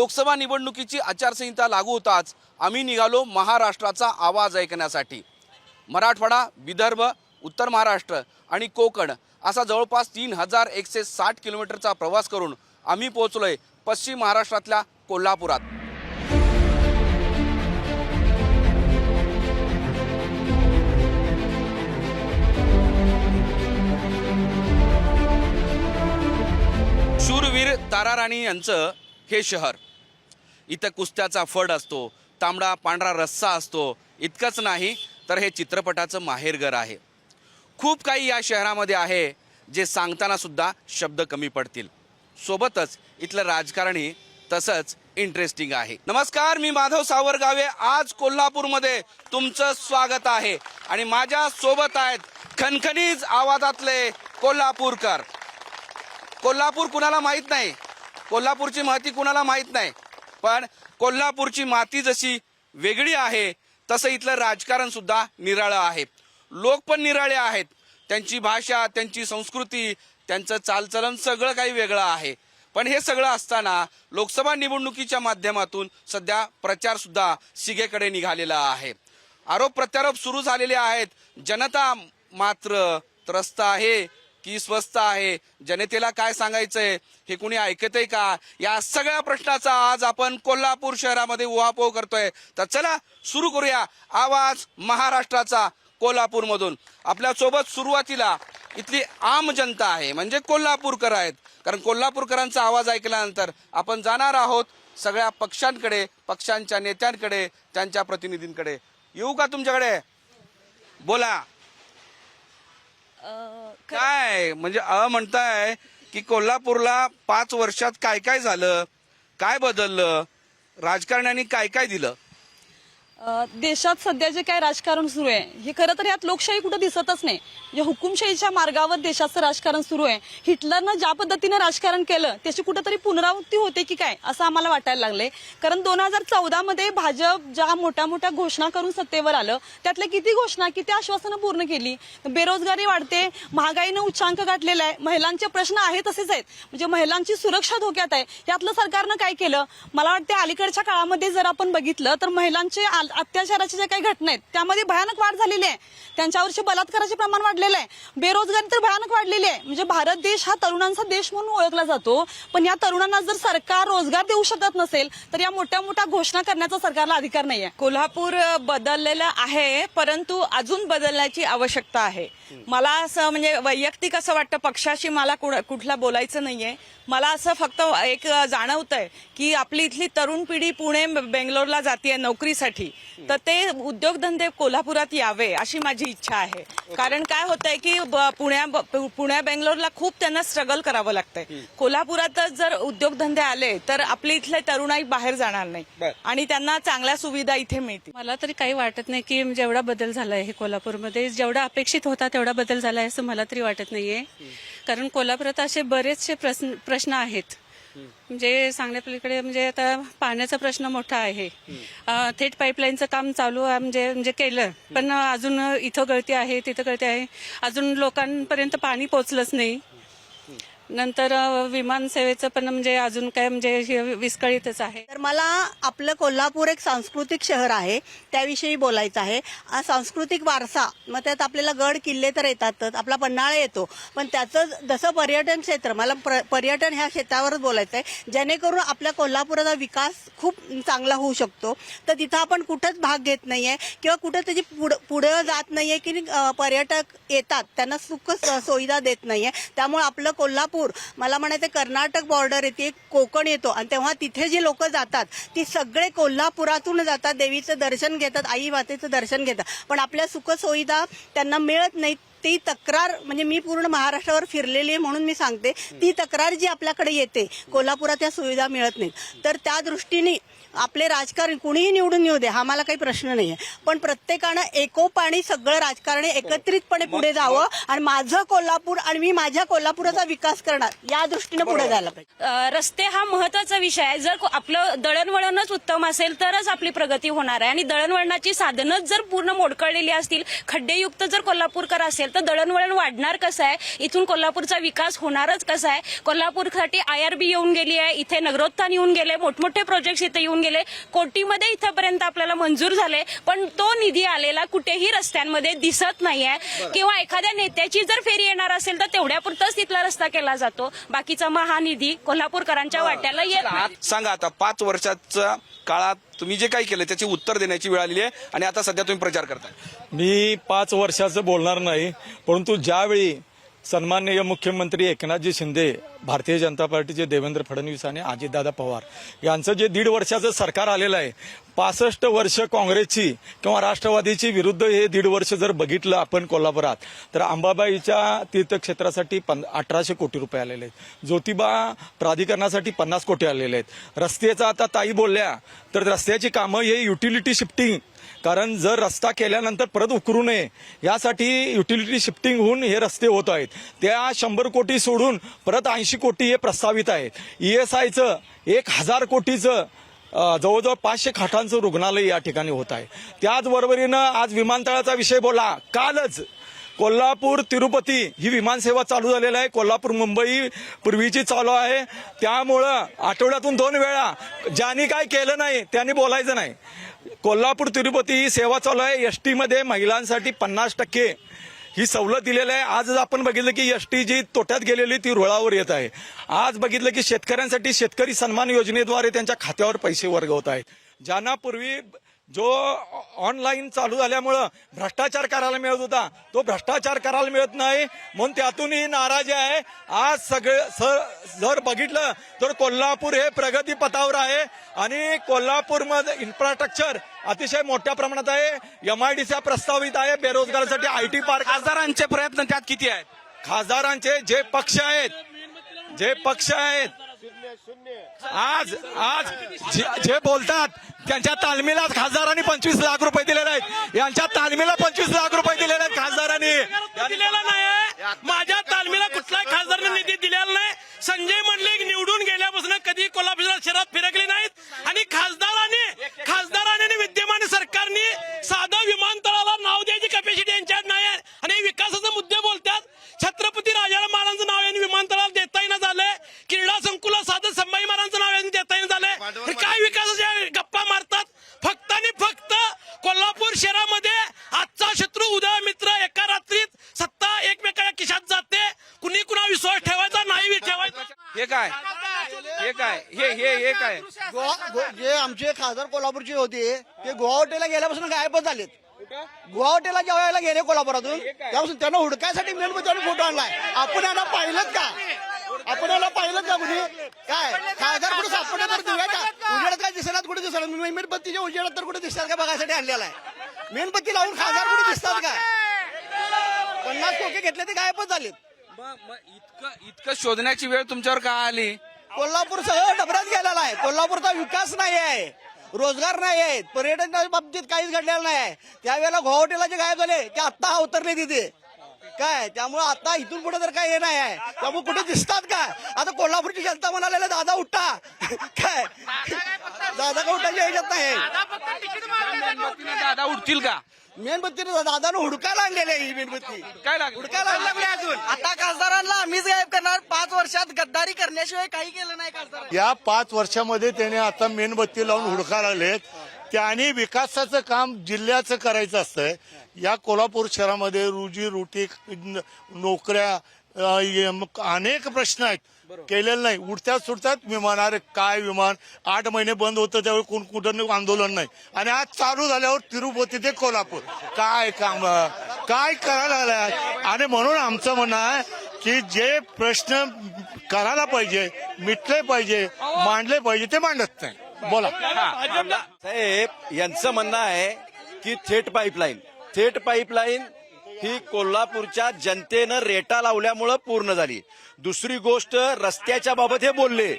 लोकसभा निवडणुकीची आचारसंहिता लागू होताच आम्ही निघालो महाराष्ट्राचा आवाज ऐकण्यासाठी. मराठवाडा विदर्भ उत्तर महाराष्ट्र आणि कोकण असा जवळपास तीन हजार एकशे साठ किलोमीटरचा प्रवास करून आम्ही पोहोचलोय पश्चिम महाराष्ट्रातल्या कोल्हापुरात. शूरवीर ताराराणी यांचं हे शहर. इथं कुस्त्याचा फड असतो तांबडा पांढरा रस्सा असतो इतकंच नाही तर हे चित्रपटाचं माहेरघर आहे. खूप काही या शहरामध्ये आहे जे सांगतानासुद्धा शब्द कमी पडतील. सोबतच इथलं राजकारणी तसंच इंटरेस्टिंग आहे. नमस्कार मी माधव सावरगावे आज कोल्हापूरमध्ये तुमचं स्वागत आहे. आणि माझ्या सोबत आहेत खनखनीज आवाजातले कोल्हापूरकर. कोल्हापूर कुणाला माहीत नाही? कोल्हापूरची महती कुणाला माहीत नाही? पण कोल्हापूरची माती जशी वेगळी आहे तसं इथलं राजकारण सुद्धा निराळं आहे. लोक पण निराळे आहेत. त्यांची भाषा त्यांची संस्कृती त्यांचं चालचलन सगळं काही वेगळं आहे. पण हे सगळं असताना लोकसभा निवडणुकीच्या माध्यमातून सध्या प्रचार सुद्धा शिगेकडे निघालेला आहे. आरोप प्रत्यारोप सुरू झालेले आहेत. जनता मात्र त्रस्त आहे. की स्वस्त आहे. जनतेला काय सांगायचंय? हे कुणी ऐकतंय का? या सगळ्या प्रश्नाचा आज आपण कोल्हापूर शहरामध्ये उहापोह करतोय. तर चला सुरू करूया आवाज महाराष्ट्राचा कोल्हापूरमधून. आपल्यासोबत सुरुवातीला इथली आम जनता आहे म्हणजे कोल्हापूरकर आहेत. कारण कोल्हापूरकरांचा आवाज ऐकल्यानंतर आपण जाणार आहोत सगळ्या पक्षांकडे पक्षांच्या नेत्यांकडे त्यांच्या प्रतिनिधींकडे. येऊ का तुमच्याकडे? बोला. काय? म्हणजे अ म्हणताय की कोल्हापूरला पाच वर्षात काय काय झालं? काय बदललं? राजकारण्यांनी काय काय दिलं? देशात सध्या जे काय राजकारण सुरू आहे हे खरं तर यात लोकशाही कुठं दिसतच नाही. म्हणजे हुकुमशाहीच्या मार्गावर देशाचं राजकारण सुरू आहे हिटलरनं ज्या पद्धतीनं राजकारण केलं त्याची कुठंतरी पुनरावृत्ती होते की काय असं आम्हाला वाटायला लागले कारण दोन हजार चौदामध्ये भाजप ज्या मोठ्या मोठ्या घोषणा करून सत्तेवर आलं त्यातल्या किती घोषणा किती आश्वासनं पूर्ण केली? बेरोजगारी वाढते महागाईनं उच्चांक गाठलेला आहे महिलांचे प्रश्न आहे तसेच आहेत. म्हणजे महिलांची सुरक्षा धोक्यात आहे. यातलं सरकारनं काय केलं? मला वाटतं अलीकडच्या काळामध्ये जर आपण बघितलं तर महिलांचे अत्याचाराच्या ज्या काही घटना आहेत त्यामध्ये भयानक वाढ झालेली आहे. त्यांच्यावरचे बलात्काराचे प्रमाण वाढलेलं आहे. बेरोजगारी तर भयानक वाढलेली आहे. म्हणजे भारत देश हा तरुणांचा देश म्हणून ओळखला जातो. पण या तरुणांना जर सरकार रोजगार देऊ शकत नसेल तर या मोठ्या मोठ्या घोषणा करण्याचा सरकारला अधिकार नाही आहे कोल्हापूर बदललेलं आहे परंतु अजून बदलण्याची आवश्यकता आहे. मला असं म्हणजे वैयक्तिक असं वाटतं पक्षाशी मला कुठला बोलायचं नाहीये. मला असं फक्त एक जाणवतंय की आपली इथली तरुण पिढी पुणे बेंगलोरला जाते नोकरीसाठी. तर ते उद्योगधंदे कोल्हापुरात यावे अशी माझी इच्छा आहे. कारण काय होतंय की पुण्या पुण्या बेंगलोरला खूप त्यांना स्ट्रगल करावं लागतंय. कोल्हापुरातच जर उद्योगधंदे आले तर आपली इथले तरुणाई बाहेर जाणार नाही. आणि त्यांना चांगल्या सुविधा इथे मिळतील. मला तरी काही वाटत नाही की जेवढा बदल झालाय हे कोल्हापूरमध्ये जेवढा अपेक्षित होता तेवढा बदल झाला आहे असं मला तरी वाटत नाहीये. कारण कोल्हापुरात असे बरेचसे प्रश्न प्रश्न आहेत. म्हणजे सांगण्यापलीकडे म्हणजे आता पाण्याचा प्रश्न मोठा आहे. थेट पाईपलाईनचं काम चालू आहे म्हणजे म्हणजे केलं. पण अजून इथं गळती आहे तिथं गळती आहे. अजून लोकांपर्यंत पाणी पोचलंच नाही. नंतर विमानसेवेचं पण म्हणजे अजून काय म्हणजे विस्कळीतच आहे. तर मला आपलं कोल्हापूर एक सांस्कृतिक शहर आहे त्याविषयी बोलायचं आहे. सांस्कृतिक वारसा मग त्यात आपल्याला गड किल्ले तर येतातच आपला पन्हाळा येतो. पण त्याचं जसं पर्यटन क्षेत्र मला पर्यटन ह्या क्षेत्रावरच बोलायचं आहे. जेणेकरून आपल्या कोल्हापुराचा विकास खूप चांगला होऊ शकतो. तर तिथं आपण कुठंच भाग घेत नाहीये किंवा कुठं त्याची पुढं पुढं जात नाहीये की पर्यटक येतात त्यांना सुख स- सुविधा देत आहे त्यामुळे आपलं कोल्हापूर मला म्हणायचं कर्नाटक बॉर्डर येते कोकण येतो आणि तेव्हा तिथे जी लोक जातात ती सगळे कोल्हापुरातून जातात देवीचं दर्शन घेतात आई मातेचं दर्शन घेतात. पण आपल्या सुखसुविधा त्यांना मिळत नाहीत ती तक्रार म्हणजे मी पूर्ण महाराष्ट्रावर फिरलेली आहे म्हणून मी सांगते ती तक्रार जी आपल्याकडे येते कोल्हापुरात या सुविधा मिळत नाहीत. तर त्या दृष्टीने आपले राजकारण कुणीही निवडून येऊ दे हा मला काही प्रश्न नाहीये. पण प्रत्येकानं एकोपाणी सगळं राजकारण एकत्रितपणे पुढे जावं आणि माझं कोल्हापूर आणि मी माझ्या कोल्हापुराचा विकास करणार या दृष्टीने पुढे जायला पाहिजे. रस्ते हा महत्त्वाचा विषय आहे. जर को- आपलं दळणवळणच उत्तम असेल तरच आपली प्रगती होणार आहे. आणि दळणवळणाची साधनच जर पूर्ण मोडकळलेली असतील खड्डेयुक्त जर कोल्हापूरकर असेल असेल तर दळणवळण वाढणार कसं आहे? इथून कोल्हापूरचा विकास होणारच कसा आहे? कोल्हापूरसाठी आय आर बी येऊन गेली आहे इथे नगरोत्थान येऊन गेले मोठमोठे प्रोजेक्ट इथे येऊन गेले. कोटीमध्ये इथंपर्यंत आपल्याला मंजूर झाले. पण तो निधी आलेला कुठेही रस्त्यांमध्ये दिसत नाहीये. किंवा एखाद्या नेत्याची जर फेरी येणार असेल तर तेवढ्यापुरतच तिथला रस्ता केला जातो. बाकीचा महानिधी कोल्हापूरकरांच्या वाट्याला येत नाही. आत- सांगा आता पाच वर्षाच्या काळात तुम्ही जे काही केलं त्याची उत्तर देण्याची वेळ आलेली आहे आणि आता सध्या तुम्ही प्रचार करताय. मी पाच वर्षाचं बोलणार नाही परंतु ज्यावेळी सन्माननीय मुख्यमंत्री एकनाथजी शिंदे भारतीय जनता पार्टीचे देवेंद्र फडणवीस आणि अजितदादा पवार यांचं जे दीड वर्षाचं सरकार आलेलं आहे पासष्ट वर्ष काँग्रेसची किंवा राष्ट्रवादीची विरुद्ध हे दीड वर्ष जर बघितलं आपण कोल्हापुरात तर अंबाबाईच्या तीर्थक्षेत्रासाठी पन अठराशे कोटी रुपये आलेले आहेत. ज्योतिबा प्राधिकरणासाठी पन्नास कोटी आलेले आहेत. रस्त्याचं आता ताई बोलल्या तर रस्त्याची कामं हे युटिलिटी शिफ्टिंग कारण जर रस्ता केल्यानंतर परत उकरू नये यासाठी युटिलिटी शिफ्टिंग होऊन हे रस्ते होत आहेत. त्या शंभर कोटी सोडून परत ऐंशी कोटी हे प्रस्तावित आहेत. ई एस आयचं एक हजार कोटीचं जवळजवळ पाचशे खाटांचं रुग्णालय या ठिकाणी होत आहे. त्याचबरोबरीनं आज विमानतळाचा विषय बोला. कालच कोल्हापूर तिरुपती ही विमानसेवा चालू झालेली आहे. कोल्हापूर मुंबई पूर्वीची चालू आहे. त्यामुळं आठवड्यातून दोन वेळा ज्यांनी काय केलं नाही त्यांनी बोलायचं नाही. कोल्हापूर तिरुपती ही सेवा चालू आहे. एस टीमध्ये महिलांसाठी पन्नास टक्के ही सवलत दिलेली आहे. आज आपण बघितलं की एस टी जी तोट्यात गेलेली ती रुळावर येत आहे. आज बघितलं की शेतकऱ्यांसाठी शेतकरी सन्मान योजनेद्वारे त्यांच्या खात्यावर पैसे वर्ग होत आहेत. ज्यांना पूर्वी जो ऑनलाईन चालू झाल्यामुळं भ्रष्टाचार करायला मिळत होता तो भ्रष्टाचार करायला मिळत नाही म्हणून त्यातूनही नाराजी आहे. आज सगळं स- जर बघितलं तर कोल्हापूर हे प्रगती पथावर आहे आणि कोल्हापूरमध्ये इन्फ्रास्ट्रक्चर अतिशय मोठ्या प्रमाणात आहे. एमआयडीसी प्रस्तावित आहे बेरोजगारांसाठी आय टी पार्क खासदारांचे प्रयत्न त्यात किती आहेत? खासदारांचे जे पक्ष आहेत जे पक्ष आहेत आज आज जे बोलतात त्यांच्या तालमीला खासदारांनी पंचवीस लाख रुपये दिलेले आहेत यांच्या तालमीला पंचवीस लाख रुपये दिलेले आहेत खासदारांनी. दिलेला नाही माझ्या तालमीला कुठलाही खासदाराने निधी दिलेला नाही. संजय मंडलिक निवडून गेल्यापासून कधी कोल्हापूर शहरात फिरकले नाहीत. आणि खासदाराने खासदाराने विद्यमान सरकारने साधा विमानतळाला नाव द्यायची कॅपॅसिटी यांच्यात नाही आहे आणि विकासाचे मुद्दे बोलतात छत्रपती राजाराम महाराजांचं नाव यांनी विमानतळाला देता येणं झालंय क्रीडा संकुला साधं संभाजी महाराजांचं नाव यांनी देता येणं झालंय हे काय विकासाच्या गप्पा मारतात फक्त आणि फक्त कोल्हापूर शहरामध्ये आजचा शत्रू उद्या मित्र एका रात्रीत सत्ता एकमेकाच्या खिशात जाते कुणी कुणा विश्वास ठेवायचा नाही ठेवायचा हे काय हे काय हे हे हे काय गोवा गो- जे आमचे खासदार कोल्हापूरचे होते ते गुवाहाटीला गेल्यापासून गायबच झालेत. गुवाहाटीला ज्या वेळेला गेले कोल्हापुरातून. त्यापासून त्यांना हुडकायसाठी मेणबत्तीवर फोटो आणलाय. आपण यांना पाहिलं का? आपण याला पाहिलं का कुणी? काय? खासदार कुठे सापडले तर दिव्या का? उजेडात काय दिसणार कुठे दिसणार? मेणबत्तीच्या उजेडात तर कुठे दिसतात का बघायसाठी आणलेला आहे? मेणबत्ती लावून खासदार कुठे दिसतात का? पन्नास खोके घेतले ते गायबच झालेत. इतकं इतकं शोधण्याची वेळ तुमच्यावर का आली? कोल्हापूर सह डबऱ्यात गेलेला आहे. कोल्हापूरचा विकास नाही आहे रोजगार नाही आहेत पर्यटनाच्या बाबतीत काहीच घडलेलं नाही आहे. त्यावेळेला गुवाहाटीला जे गायब झाले ते आत्ता अवतरले तिथे. काय? त्यामुळे आता इथून पुढे तर काय हे नाही आहे. त्यामुळे कुठे दिसतात का आता कोल्हापूरची जनता म्हणालेलं दादा उठा. काय? दादा का उठायच्या ह्याच्यात नाही दादा उठतील का? मेणबत्तीने दादानं हुडकायला आणलेली आहे ही मेणबत्ती काय लागलं? लागले अजून. आता खासदारांना आम्हीच गायब करणार. पाच वर्षात गद्दारी करण्याशिवाय काही केलं नाही खासदार या पाच वर्षामध्ये त्याने आता मेणबत्ती लावून हुडका लागलेत. त्यांनी विकासाचं काम जिल्ह्याचं करायचं असतंय. या कोल्हापूर शहरामध्ये रोजी रोटी नोकऱ्या अनेक प्रश्न आहेत. केलेलं नाही. उडत्यात सुटतात विमान अरे काय विमान? आठ महिने बंद होतं त्यावेळी कोण कुठं आंदोलन नाही. आणि आज चालू झाल्यावर तिरुपती ते कोल्हापूर. काय काम काय करायला आणि म्हणून आमचं म्हणणं आहे की जे प्रश्न करायला पाहिजे मिटले पाहिजे मांडले पाहिजे ते मांडत नाही. बोला. साहेब यांचं म्हणणं आहे की थेट पाईपलाईन थेट पाईपलाईन ही कोल्हापूरच्या जनतेनं रेटा लावल्यामुळं पूर्ण झाली. दुसरी गोष्ट रस्त्याच्या बाबत हे बोलले.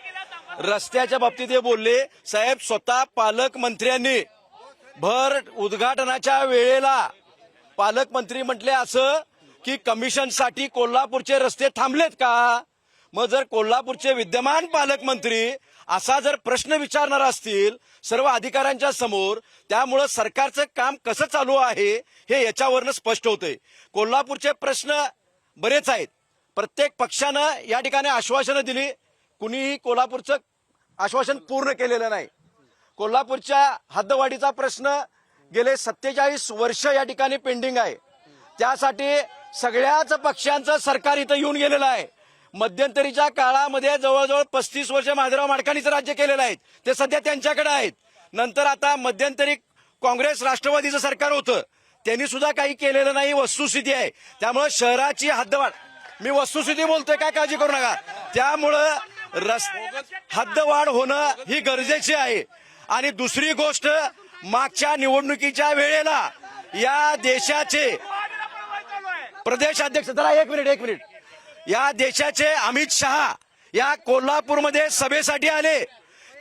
रस्त्याच्या बाबतीत हे बोलले. साहेब स्वतः पालकमंत्र्यांनी भर उद्घाटनाच्या वेळेला पालकमंत्री म्हटले असं की कमिशनसाठी कोल्हापूरचे रस्ते थांबलेत का? मग जर कोल्हापूरचे विद्यमान पालकमंत्री असा जर प्रश्न विचारणार असतील सर्व अधिकाऱ्यांच्या समोर त्यामुळं सरकारचं काम कसं चालू आहे हे याच्यावरनं स्पष्ट होतंय. कोल्हापूरचे प्रश्न बरेच आहेत. प्रत्येक पक्षानं या ठिकाणी आश्वासनं दिली. कुणीही कोल्हापूरचं आश्वासन पूर्ण केलेलं नाही. कोल्हापूरच्या हद्दवाढीचा प्रश्न गेले सत्तेचाळीस वर्ष या ठिकाणी पेंडिंग आहे. त्यासाठी सगळ्याच पक्षांचं सरकार इथं येऊन गेलेलं आहे. मध्यंतरीच्या काळामध्ये जवळजवळ पस्तीस वर्ष माधवराव माडकाणीचं राज्य केलेलं आहे. ते सध्या त्यांच्याकडे आहेत. नंतर आता मध्यंतरी काँग्रेस राष्ट्रवादीचं सरकार होतं. त्यांनी सुद्धा काही केलेलं नाही वस्तुस्थिती आहे. त्यामुळे शहराची हद्दवाढ. मी वस्तुस्थिती बोलतोय काय काळजी करू नका. त्यामुळं रस हद्दवाढ होणं ही गरजेची आहे. आणि दुसरी गोष्ट मागच्या निवडणुकीच्या वेळेला या देशाचे प्रदेश अध्यक्ष जरा एक मिनिट एक मिनिट. या देशाचे अमित शहा या कोल्हापूरमध्ये सभेसाठी आले.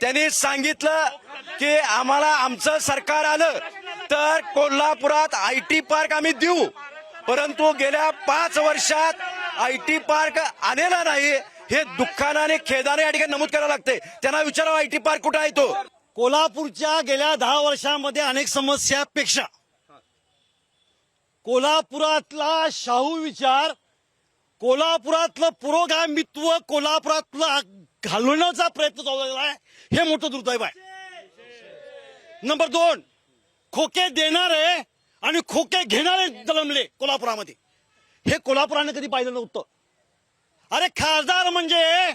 त्यांनी सांगितलं की आम्हाला आमचं सरकार आलं तर कोल्हापुरात आय टी पार्क आम्ही देऊ. परंतु गेल्या पाच वर्षात आय टी पार्क आलेला नाही. हे दुःखानं आणि खेदाने या ठिकाणी नमूद करावं लागते त्यांना विचारावं आय टी पार्क कुठं आहे तो? कोल्हापूरच्या गेल्या दहा वर्षांमध्ये अनेक समस्यापेक्षा कोल्हापुरातला शाहू विचार कोल्हापुरातलं पुरोगामित्व कोल्हापुरातलं घालवण्याचा प्रयत्न चालू आहे. हे मोठं दुर्दैव आहे. नंबर दोन खोके देणारे आणि खोके घेणारे जन्मले कोल्हापुरामध्ये. हे कोल्हापुराने कधी पाहिलं नव्हतं. अरे खासदार म्हणजे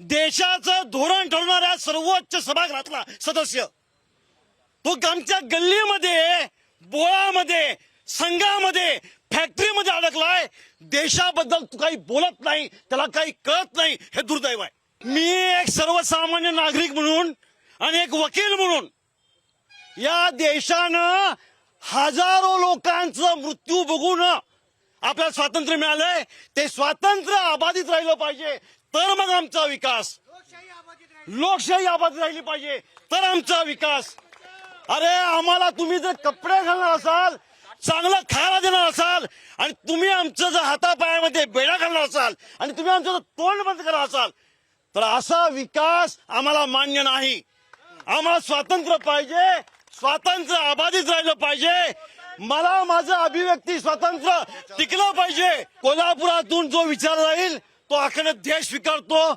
देशाचं धोरण ठरवणाऱ्या सर्वोच्च सभागृहातला सदस्य. तो आमच्या गल्लीमध्ये बोळामध्ये संघामध्ये फॅक्टरीमध्ये अडकलाय देशाबद्दल तू काही बोलत नाही त्याला काही कळत नाही हे दुर्दैव आहे. मी एक सर्वसामान्य नागरिक म्हणून आणि एक वकील म्हणून या देशानं हजारो लोकांचं मृत्यू बघून आपल्याला स्वातंत्र्य मिळालंय. ते स्वातंत्र्य अबाधित राहिलं पाहिजे तर मग आमचा विकास. लोकशाही अबाधित राहिली पाहिजे तर आमचा विकास. अरे आम्हाला तुम्ही जर कपडे घालणार असाल चांगलं खायला देणार असाल आणि तुम्ही आमचं जर हातापायामध्ये बेडा घालणार असाल आणि तुम्ही आमचं जर तोंड बंद करणार असाल तर असा विकास आम्हाला मान्य नाही. आम्हाला स्वातंत्र्य पाहिजे स्वातंत्र्य अबाधित राहिलं पाहिजे. मला माझं अभिव्यक्ती स्वातंत्र्य टिकलं पाहिजे. कोल्हापुरातून जो विचार राहील तो अखंड देश स्वीकारतो.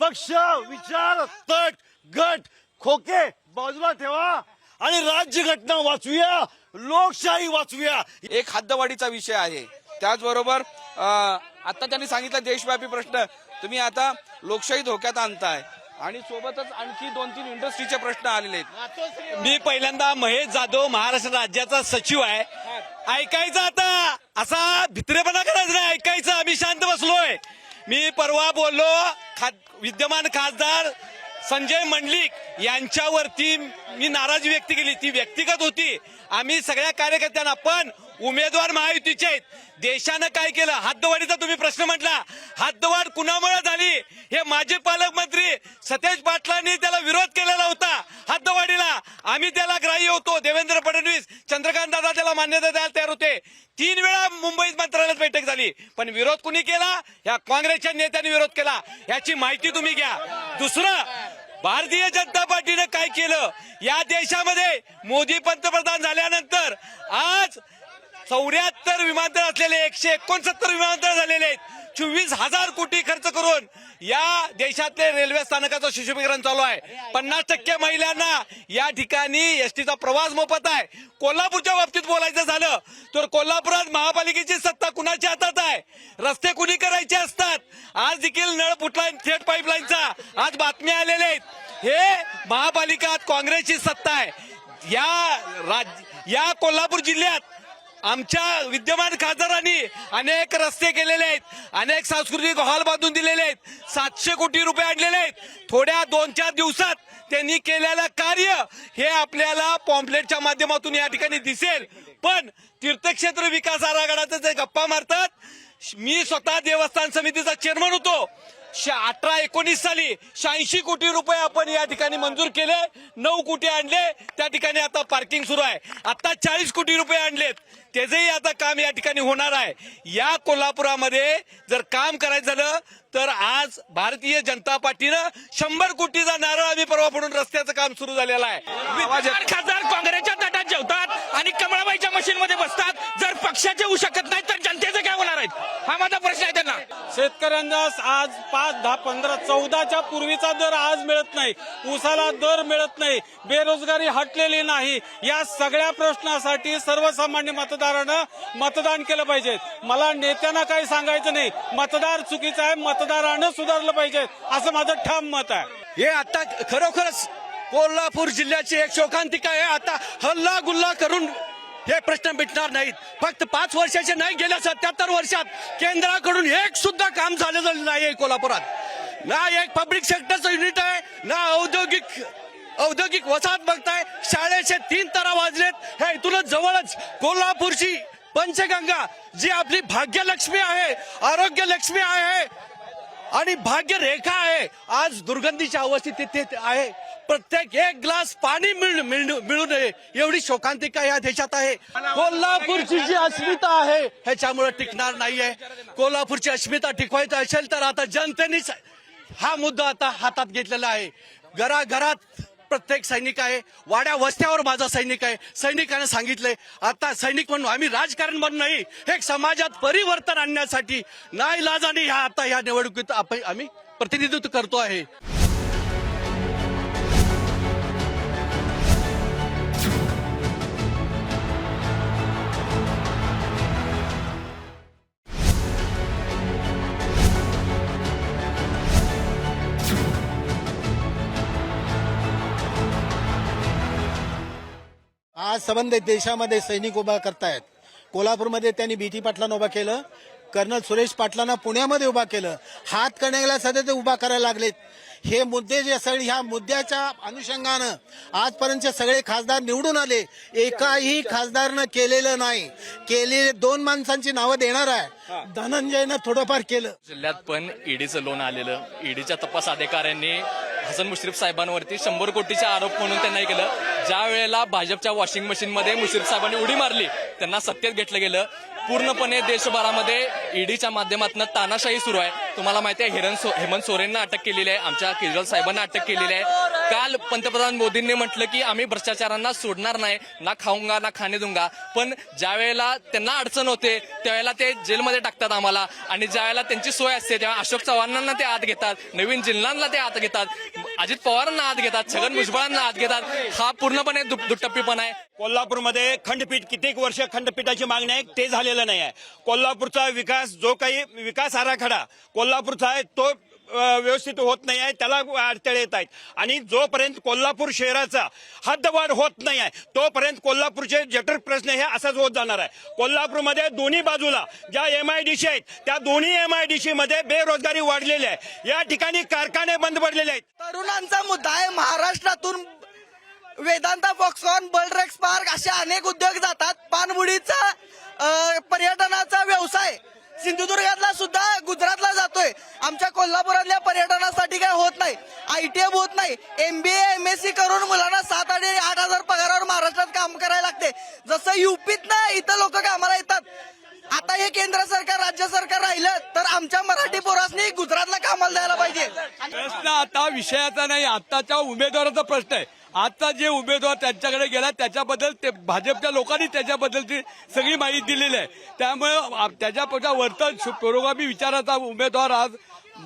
पक्ष विचार तट गट खोके बाजूला ठेवा. आणि राज्यघटना वाचूया लोकशाही वाचूया. एक हद्दवाढीचा विषय आहे. त्याचबरोबर आता त्यांनी सांगितलं देशव्यापी प्रश्न. तुम्ही आता लोकशाही धोक्यात आणताय. आणि सोबतच आणखी दोन तीन इंडस्ट्रीचे प्रश्न आलेले आहेत. मी पहिल्यांदा महेश जाधव महाराष्ट्र राज्याचा सचिव आहे. ऐकायचं आता. असा भित्रेपणा करायचा नाही. ऐकायचं. आम्ही शांत बसलोय. मी परवा बोललो खा विद्यमान खासदार संजय मंडलिक यांच्यावरती मी नाराजी व्यक्त केली. ती व्यक्तिगत होती. आम्ही सगळ्या कार्यकर्त्यांना पण उमेदवार महायुतीचे आहेत. देशानं काय केलं? हातदवाडीचा तुम्ही प्रश्न म्हटला. हातदवाड कुणामुळे झाली? हे माजी पालकमंत्री सतेज पाटलांनी त्याला विरोध केलेला होता. आम्ही त्याला ग्राह्य होतो. देवेंद्र फडणवीस चंद्रकांत दादा त्याला मान्यता द्यायला तयार होते. तीन वेळा मुंबईत मंत्रालयात बैठक झाली. पण विरोध कुणी केला? या काँग्रेसच्या नेत्यांनी विरोध केला. याची माहिती तुम्ही घ्या. दुसरं भारतीय जनता पार्टीनं काय केलं? या देशामध्ये मोदी पंतप्रधान झाल्यानंतर आज चौऱ्याहत्तर विमानतळ असलेले एकशे एकोणसत्तर विमानतळ झालेले आहेत. चोवीस हजार कोटी खर्च करून या देशातले रेल्वे स्थानकाचं शिशुपीकरण चालू आहे. पन्नास टक्के महिलांना या ठिकाणी एसटीचा प्रवास मोफत आहे. कोल्हापूरच्या बाबतीत बोलायचं झालं तर कोल्हापुरात महापालिकेची सत्ता कुणाच्या हातात आहे? रस्ते कुणी करायचे असतात? आज देखील नळ फुटलाईन थेट पाईपलाईनचा आज बातम्या आलेल्या आहेत. हे महापालिकात काँग्रेसची सत्ता आहे. या राज या कोल्हापूर जिल्ह्यात आमच्या विद्यमान खासदारांनी अनेक रस्ते केलेले आहेत. अनेक सांस्कृतिक हॉल बांधून दिलेले आहेत. सातशे कोटी रुपये आणलेले आहेत. थोड्या दोन चार दिवसात त्यांनी केलेलं कार्य हे आपल्याला पॉम्पलेटच्या माध्यमातून या ठिकाणी दिसेल. पण तीर्थक्षेत्र विकास आराखड्याचे जे गप्पा मारतात. मी स्वतः देवस्थान समितीचा चेअरमन होतो. अठरा एकोणीस साली शहाऐंशी कोटी रुपये आपण या ठिकाणी मंजूर केले. नऊ कोटी आणले. त्या ठिकाणी आता पार्किंग सुरू आहे. आता चाळीस कोटी रुपये आणलेत. त्याचंही आता काम या ठिकाणी होणार आहे. या कोल्हापुरामध्ये जर काम करायचं झालं तर आज भारतीय जनता पार्टीनं शंभर कोटीचा नारळ आम्ही परवा पडून रस्त्याचं काम सुरू झालेलं आहे. खासदार काँग्रेसच्या ताटात जेवतात आणि कमळाबाईच्या मशीनमध्ये बसतात. जर पक्षाचे होऊ शकत नाही तर जनतेचं काय होणार आहेत हा माझा प्रश्न आहे त्यांना. शेतकऱ्यांना आज पाच दहा पंधरा चौदाच्या पूर्वीचा दर आज मिळत नाही. उसाला दर मिळत नाही. बेरोजगारी हटलेली नाही. या सगळ्या प्रश्नासाठी सर्वसामान्य मतदारानं मतदान केलं पाहिजे. मला नेत्यांना काही सांगायचं नाही. मतदार चुकीचा आहे मतदारानं सुधारलं पाहिजे. असं माझं ठाम मत आहे. हे आता खरोखरच कोल्हापूर जिल्ह्याची एक शोकांतिका आहे. आता हल्ला गुल्ला करून हे प्रश्न मिटणार नाहीत. फक्त पाच वर्षाचे नाही गेल्या सत्याहत्तर वर्षात केंद्राकडून एक सुद्धा काम झालेलं नाही कोल्हापुरात. ना एक पब्लिक सेक्टरचं युनिट आहे ना औद्योगिक औद्योगिक वसाहत बघताय. शाळेचे तीन तारा वाजलेत. हे इथूनच जवळच कोल्हापूरची पंचगंगा जी आपली भाग्यलक्ष्मी आहे आरोग्य लक्ष्मी आहे. आणि भाग्य रेखा आहे. आज दुर्गंधीच्या अवस्थेत तिथे आहे. प्रत्येक एक ग्लास पाणी मिळू नये. एवढी शोकांतिका या देशात आहे. कोल्हापूरची जी अस्मिता आहे ह्याच्यामुळे टिकणार नाहीये. कोल्हापूरची अस्मिता टिकवायची असेल तर आता जनतेनेच हा मुद्दा आता हातात घेतलेला आहे. घराघरात प्रत्येक सैनिक आहे. वाड्या वस्त्यावर माझा सैनिक आहे. सैनिकाने सांगितलंय आता सैनिक म्हणून आम्ही राजकारण म्हणून नाही हे समाजात परिवर्तन आणण्यासाठी नाईलाजाने ह्या आता ह्या निवडणुकीत आपण आम्ही प्रतिनिधित्व करतो आहे. आज संबंध देशामध्ये सैनिक उभा करतायत. कोल्हापूरमध्ये त्यांनी बीटी पाटलांना उभा केलं. कर्नल सुरेश पाटलांना पुण्यामध्ये उभा केलं. हात कण्याला सध्या ते उभा करायला लागलेत. हे मुद्दे जे सगळे ह्या मुद्द्याच्या अनुषंगानं आजपर्यंतचे सगळे खासदार निवडून आले. एकाही खासदारनं केलेलं नाही. केलेले दोन माणसांची नावं देणार आहे. धनंजयनं थोडंफार केलं. जिल्ह्यात पण ईडीचं लोन आलेलं. ईडीच्या तपास अधिकाऱ्यांनी हसन मुश्रीफ साहेबांवरती शंभर कोटीचे आरोप म्हणून त्यांना केलं. ज्या वेळेला भाजपच्या वॉशिंग मशीनमध्ये मुश्रीफ साहेबांनी उडी मारली त्यांना सत्तेत घेतलं गेलं. पूर्णपणे देशभरामध्ये ईडीच्या माध्यमातून तानाशाही सुरू आहे. तुम्हाला माहिती आहे हिरण सो हेमंत सोरेनना अटक केलेली आहे आमच्या केजरीवाल साहेबांना अटक केलेली आहे. काल पंतप्रधान मोदींनी म्हटलं की आम्ही भ्रष्टाचारांना सोडणार नाही ना खाऊंगा ना खाणे दूंगा. पण ज्या वेळेला त्यांना अडचण होते त्यावेळेला ते जेलमध्ये टाकतात आम्हाला. आणि ज्या वेळेला त्यांची सोय असते तेव्हा अशोक चव्हाणांना ते आत घेतात नवीन जिल्ह्यांना ते आत घेतात. अजित पवारांना आत घेतात छगन भुजबळांना आत घेतात. हा पूर्णपणे दुटप्पीपणा आहे. कोल्हापूरमध्ये खंडपीठ कित्येक वर्ष खंडपीठाची मागणी आहे ते झालेलं नाही आहे. कोल्हापूरचा विकास जो काही विकास आराखडा कोल्हापूरचा आहे तो व्यवस्थित होत नाही आहे त्याला अडथळे येत आहेत. आणि जोपर्यंत कोल्हापूर शहराचा हद्दवाढ होत नाही आहे तोपर्यंत कोल्हापूरचे जटर प्रश्न हे असाच होत जाणार आहे. कोल्हापूरमध्ये दोन्ही बाजूला ज्या एम आय डी सी आहेत त्या दोन्ही एम आय डी सी मध्ये बेरोजगारी वाढलेली आहे. या ठिकाणी कारखाने बंद पडलेले आहेत. तरुणांचा मुद्दा आहे महाराष्ट्रातून वेदांता फॉक्सॉन बलरेक्स पार्क असे अनेक उद्योग जातात. पानबुडीचा पर्यटनाचा व्यवसाय सिंधुदुर्गातला सुद्धा गुजरातला जातोय. आमच्या कोल्हापुरातल्या पर्यटनासाठी काय होत नाही. आय टी एफ होत नाही. एमबीए सी करून मुलांना सात आणि आठ हजार पगारावर महाराष्ट्रात काम करायला लागते. जसं युपीत ना इथं लोक कामाला येतात. आता हे केंद्र सरकार राज्य सरकार राहिलं तर आमच्या मराठी पोरासनी गुजरातला कामाला द्यायला पाहिजे. प्रश्न आता विषयाचा नाही आताच्या उमेदवाराचा प्रश्न आहे. आता जे उमेदवार त्यांच्याकडे गेला त्याच्याबद्दल ते भाजपच्या लोकांनी त्याच्याबद्दलची सगळी माहिती दिलेली आहे. त्यामुळे त्याच्यापेक्षा वर्तन पुरोगामी विचाराचा उमेदवार आज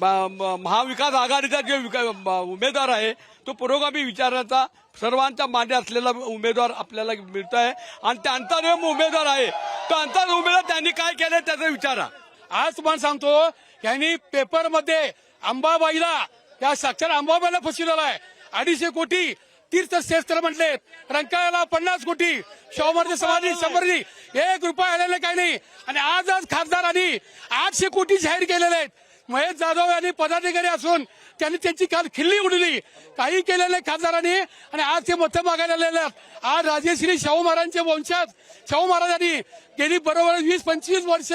महाविकास आघाडीचा जे उमेदवार आहे तो पुरोगामी विचाराचा सर्वांचा मान्य असलेला उमेदवार आपल्याला मिळतो आहे आणि त्यांचा जो उमेदवार आहे तो अंतर उमेदवार त्यांनी काय केलं त्याचा विचारा. आज तुम्हाला सांगतो यांनी पेपरमध्ये अंबाबाईला या साक्षर अंबाबाईला फसविलेला आहे. अडीचशे कोटी तीर्थक्षेत्र म्हटले. रंकाळ्याला पन्नास कोटी. शाहूमर्दी समाधी शंभरनी एक रुपया आलेले काही नाही. आणि आज आज खासदारांनी आठशे कोटी जाहीर केलेले आहेत. महेश जाधव यांनी पदाधिकारी असून त्यांनी त्यांची काल खिल्ली उडली. काही केलेले खासदारांनी. आणि आज ते मतं मागायला आलेले आहेत. आज राजेश्री शाहू महाराजांचे वंशात शाहू महाराजांनी गेली बरोबर वीस पंचवीस वर्ष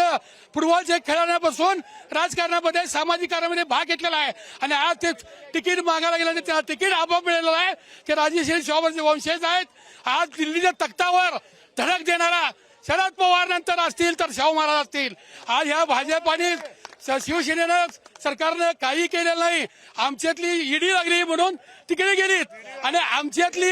फुटबॉलचे खेळण्यापासून राजकारणामध्ये सामाजिक कार्यामध्ये भाग घेतलेला आहे. आणि आज ते तिकीट मागायला गेलं त्याला तिकीट आपोआप मिळालेलं आहे. ते राजेश्री शाहू महाराजांचे वंशज आहेत. आज दिल्लीच्या तख्तावर धडक देणारा शरद पवार नंतर असतील तर शाहू महाराज असतील. आज ह्या भाजपाने शिवसेनेनं सरकारनं काही केलेलं नाही. आमच्यातली ईडी लागली म्हणून तिकडे गेलीत. आणि आमच्यातली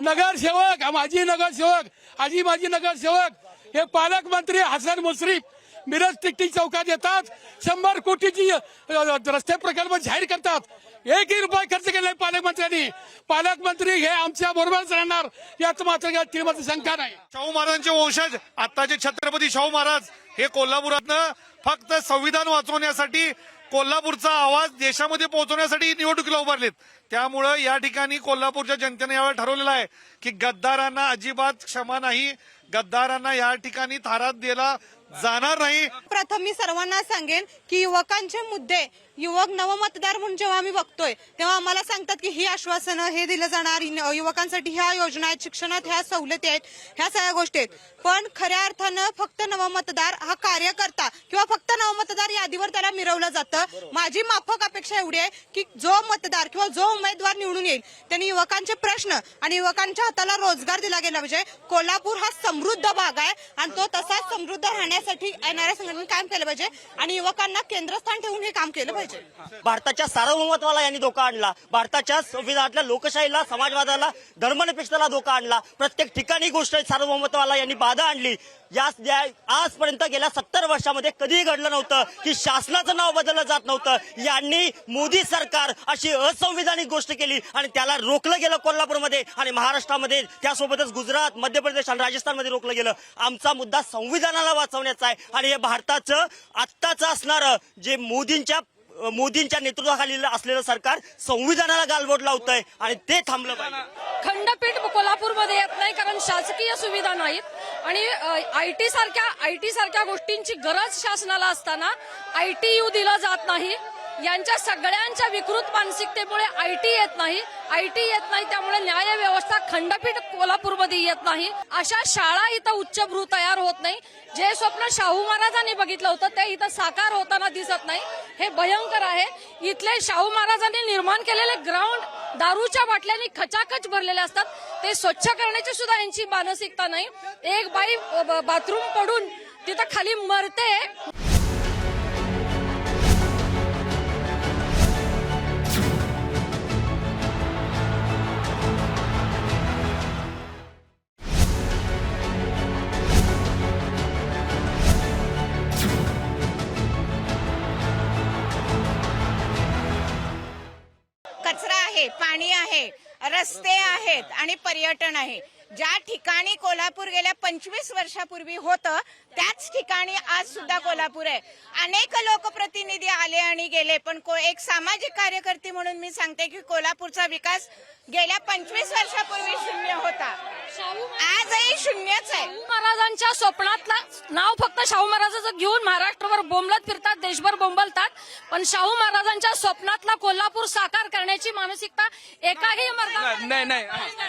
नगरसेवक माजी नगरसेवक आजी माजी नगरसेवक हे पालकमंत्री हसन मुश्रीफ मिरज टिकटिक चौकात येतात. शंभर कोटीची रस्ते प्रकल्प जाहीर करतात. एकही रुपये खर्च केले नाही पालकमंत्र्यांनी. पालकमंत्री हे आमच्या बरोबरच राहणार यात मात्र या तीन मात्र शंका नाही. शाहू महाराजांचे वंशज आताचे छत्रपती शाहू महाराज हे कोल्हापुरातनं फक्त संविधान वाचवण्यासाठी कोल्हापूरचा आवाज देशामध्ये पोहोचवण्यासाठी निवडणुकीला उभारलेत. त्यामुळं या ठिकाणी कोल्हापूरच्या जनतेने यावेळी ठरवलेलं आहे की गद्दारांना अजिबात क्षमा नाही गद्दारांना या ठिकाणी थारात दिला जाणार नाही. प्रथम मी सर्वांना सांगेन की युवकांचे मुद्दे युवक नवमतदार म्हणून जेव्हा आम्ही बघतोय तेव्हा आम्हाला सांगतात की ही आश्वासनं हे दिलं जाणार युवकांसाठी ह्या योजना आहेत शिक्षणात ह्या सवलती आहेत ह्या सगळ्या गोष्टी आहेत. पण खऱ्या अर्थानं फक्त नवमतदार हा कार्यकर्ता किंवा फक्त नवमतदार यादीवर त्याला मिरवलं जातं. माझी माफक अपेक्षा एवढी आहे की जो मतदार किंवा जो उमेदवार निवडून येईल त्यांनी युवकांचे प्रश्न आणि युवकांच्या हाताला रोजगार दिला गेला पाहिजे. कोल्हापूर हा समृद्ध भाग आहे आणि तो तसाच समृद्ध राहण्यासाठी येणाऱ्या संघटनेने काम केलं पाहिजे आणि युवकांना केंद्रस्थान ठेवून हे काम केलं पाहिजे. भारताच्या सार्वभौमत्वाला यांनी धोका आणला. भारताच्या संविधानातल्या लोकशाहीला समाजवादाला धर्मनिरपेक्षतेला धोका आणला. प्रत्येक ठिकाणी गोष्ट सार्वभौमत्वाला यांनी बाधा आणली. या या- आजपर्यंत गेल्या सत्तर वर्षामध्ये कधीही घडलं नव्हतं की शासनाचं नाव बदललं जात नव्हतं. यांनी मोदी सरकार अशी असंविधानिक गोष्ट केली आणि त्याला रोखलं गेलं कोल्हापूरमध्ये आणि महाराष्ट्रामध्ये. त्यासोबतच गुजरात मध्य प्रदेश आणि राजस्थानमध्ये रोखलं गेलं. आमचा मुद्दा संविधानाला वाचवण्याचा आहे आणि हे भारताचं आत्ताचं असणारं जे मोदींच्या मोदींच्या नेतृत्वाखाली असलेलं सरकार संविधानाला गालबोट लावतंय आणि ते थांबलं पाहिजे. खंडपीठ कोल्हापूरमध्ये येत नाही कारण शासकीय सुविधा नाहीत. आणि आय टी सारख्या आय टी सारख्या गोष्टींची गरज शासनाला असताना आय टी यू दिलं जात नाही. यांच्या सगळ्यांच्या विकृत मानसिकतेमुळे आय टी येत नाही. आय टी येत नाही त्यामुळे न्याय व्यवस्था खंडपीठ कोल्हापूरमध्ये येत नाही. अशा शाळा इथं उच्चभ्रू तयार होत नाही. जे स्वप्न शाहू महाराजांनी बघितलं होतं ते इथं साकार होताना दिसत नाही. हे भयंकर आहे. इथले शाहू महाराजांनी निर्माण केलेले ग्राउंड दारूच्या बाटल्यांनी खचाखच भरलेले असतात. ते स्वच्छ करण्याची सुद्धा यांची मानसिकता नाही. एक बाई ब- बाथरूम पडून तिथं खाली मरते. पाणी आहे रस्ते आहेत. आणि पर्यटन आहे. ज्या ठिकाणी कोल्हापूर गेल्या पंचवीस वर्षापूर्वी होतं त्याच ठिकाणी आज सुद्धा कोल्हापूर आहे. अनेक लोकप्रतिनिधी आले आणि गेले पण को- एक सामाजिक कार्यकर्ती म्हणून मी सांगते की कोल्हापूरचा विकास गेल्या पंचवीस वर्षापूर्वी शून्य होता. आजही शून्यच आहे. शाहू महाराजांच्या स्वप्नातला नाव फक्त शाहू महाराजाचं घेऊन महाराष्ट्रभर बोंबलत फिरतात देशभर बोंबलतात पण शाहू महाराजांच्या स्वप्नातला कोल्हापूर साकार करण्याची मानसिकता एकाही नाही नाही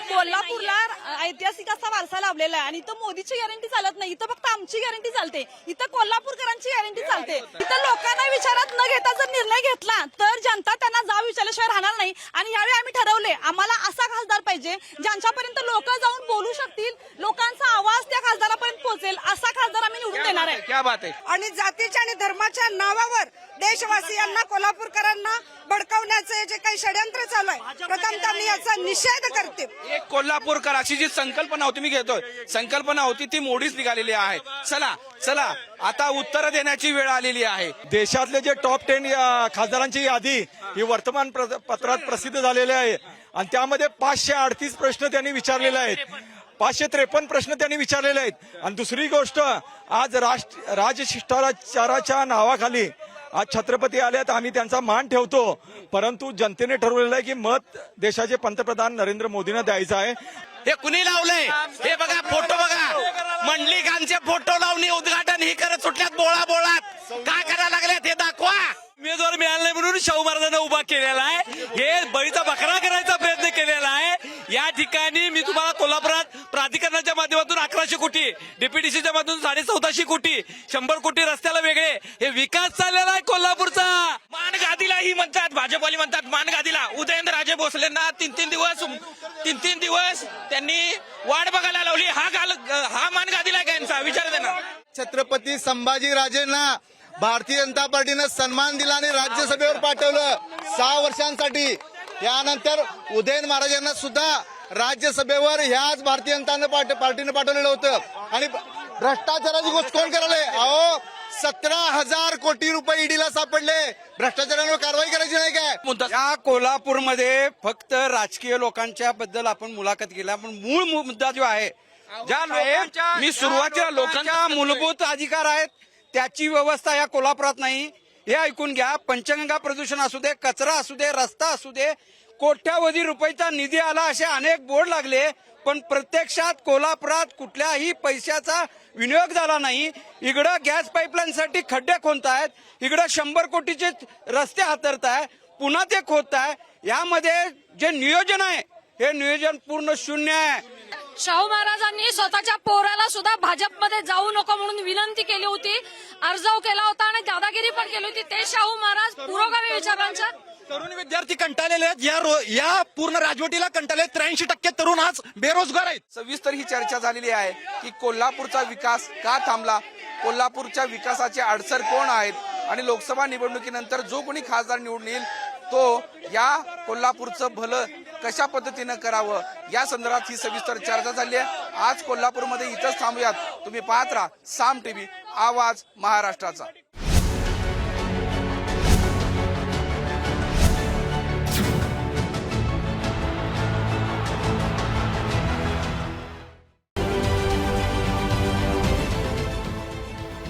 कोल्हापूरला ऐतिहासिक असा वारसा लाभलेला आहे आणि इथं मोदीची गॅरंटी चालत नाही. इथं फक्त आमची गॅरंटी चालते. इथं कोल्हापूरकरांची गॅरंटी चालते. इथं लोकांना विचारात न घेता जर निर्णय घेतला तर जनता त्यांना जाव विचारल्याशिवाय राहणार नाही. आणि यावेळी आम्ही ठरवले आम्हाला असा खासदार पाहिजे ज्यांच्यापर्यंत लोक जाऊन बोलू शकतील लोकांचा आवाज त्या खासदारापर्यंत पोहोचेल असा खासदार आम्ही निवडून देणार आहे? क्या बात आहे? आणि जातीच्या आणि धर्माच्या नावावर देशवासियांना कोल्हापूरकरांना भडकवण्याचे जे काही षडयंत्र चालू आहे प्रथमतः मी याचा निषेध करते. एक कोल्हापूरकर अशी जी संकल्पना होती मी घेतोय. संकल्पना होती ती मोडीच निघालेली आहे. चला चला आता उत्तर देण्याची वेळ आलेली आहे. देशातले जे टॉप टेन खासदारांची यादी ही वर्तमान पत्रात प्रसिद्ध झालेली आहे. आणि त्यामध्ये पाचशे अडतीस प्रश्न त्यांनी विचारलेले आहेत. पाचशे त्रेपन्न प्रश्न त्यांनी विचारलेले आहेत. आणि दुसरी गोष्ट आज राष्ट्र राजशिष्टाचाराच्या नावाखाली आज छत्रपती आल्यात आम्ही त्यांचा मान ठेवतो. परंतु जनतेने ठरवलेलं आहे की मत देशाचे पंतप्रधान नरेंद्र मोदींना द्यायचं आहे. हे कुणी लावलंय? हे बघा फोटो बघा. मंडलिकांचे फोटो लावणी उद्घाटन ही करत सुटल्यात बोळा बोळात. काय करायला लागल्यात हे दाखवा. उमेदवार मिळाला नाही म्हणून शाहू महाराजांना उभा केलेला आहे. हे बळीचा बकरा करायचा प्रयत्न केलेला आहे. या ठिकाणी मी तुम्हाला कोल्हापूर कोल्हापुरात अकराशे कोटी डीपीडीसीच्या माध्यमातून साडे चौदाशे कोटी शंभर कोटी रस्त्याला वेगळे. हे विकास चाललेला आहे कोल्हापूरचा. मान गादीला ही म्हणतात भाजपवाली म्हणतात मान गादीला. उदयनराजे राजे भोसलेंना तीन तीन दिवस तीन तीन दिवस त्यांनी वाट बघायला लावली. हा गाल हा मान गादीला आहे का यांचा? विचार दे ना. छत्रपती संभाजी राजेंना भारतीय जनता पार्टीनं सन्मान दिला आणि राज्यसभेवर पाठवलं. सहा वर्षांसाठी. त्यानंतर उदयन महाराजांना सुद्धा राज्यसभेवर ह्याच भारतीय जनता पार्टी पार्टीनं पाठवलेलं होतं. आणि भ्रष्टाचाराची गोष्ट कोण करायला? अहो सतरा हजार कोटी रुपये ईडीला सापडले. भ्रष्टाचारावर कारवाई करायची नाही काय? या कोल्हापूरमध्ये फक्त राजकीय लोकांच्या बद्दल आपण मुलाखत केल्या पण मूळ मु- मुद्दा जो आहे ज्या लोकांच्या मी सुरुवातीला लोकांच्या मूलभूत अधिकार आहेत त्याची व्यवस्था या कोल्हापुरात नाही. हे ऐकून घ्या. पंचगंगा प्रदूषण असू दे कचरा असू दे रस्ता असू दे कोट्यावधी रुपयाचा निधी आला असे अनेक बोर्ड लागले पण प्रत्यक्षात कोल्हापुरात कुठल्याही पैशाचा विनियोग झाला नाही. इकडं गॅस पाईपलाईनसाठी खड्डे खोदतायत इकडं शंभर कोटीचे रस्ते हातरताय पुन्हा ते खोदताय यामध्ये जे नियोजन आहे हे नियोजन पूर्ण शून्य आहे. शाहू महाराजांनी स्वतःच्या पोराला सुद्धा भाजपमध्ये जाऊ नको म्हणून विनंती केली होती अर्जाव केला होता आणि दादागिरी पण केली होती. ते शाहू महाराज पुरोगामी विचारांच्या तरुण विद्यार्थी कंटाळलेले आहेत. या रो- या पूर्ण राजवटीला कंटाळले त्र्याऐंशी टक्के तरुण आज बेरोजगार आहेत. सविस्तर ही चर्चा झालेली आहे की कोल्हापूरचा विकास का थांबला? कोल्हापूरच्या विकासाचे अडसर कोण आहेत? आणि लोकसभा निवडणुकीनंतर जो कोणी खासदार निवडून येईल तो या कोल्हापूरचं भलं कशा पद्धतीनं करावं? या संदर्भात ही सविस्तर चर्चा झाली आहे. आज कोल्हापूरमध्ये इथंच थांबूयात. तुम्ही पाहत राहा. साम टीव्ही आवाज महाराष्ट्राचा.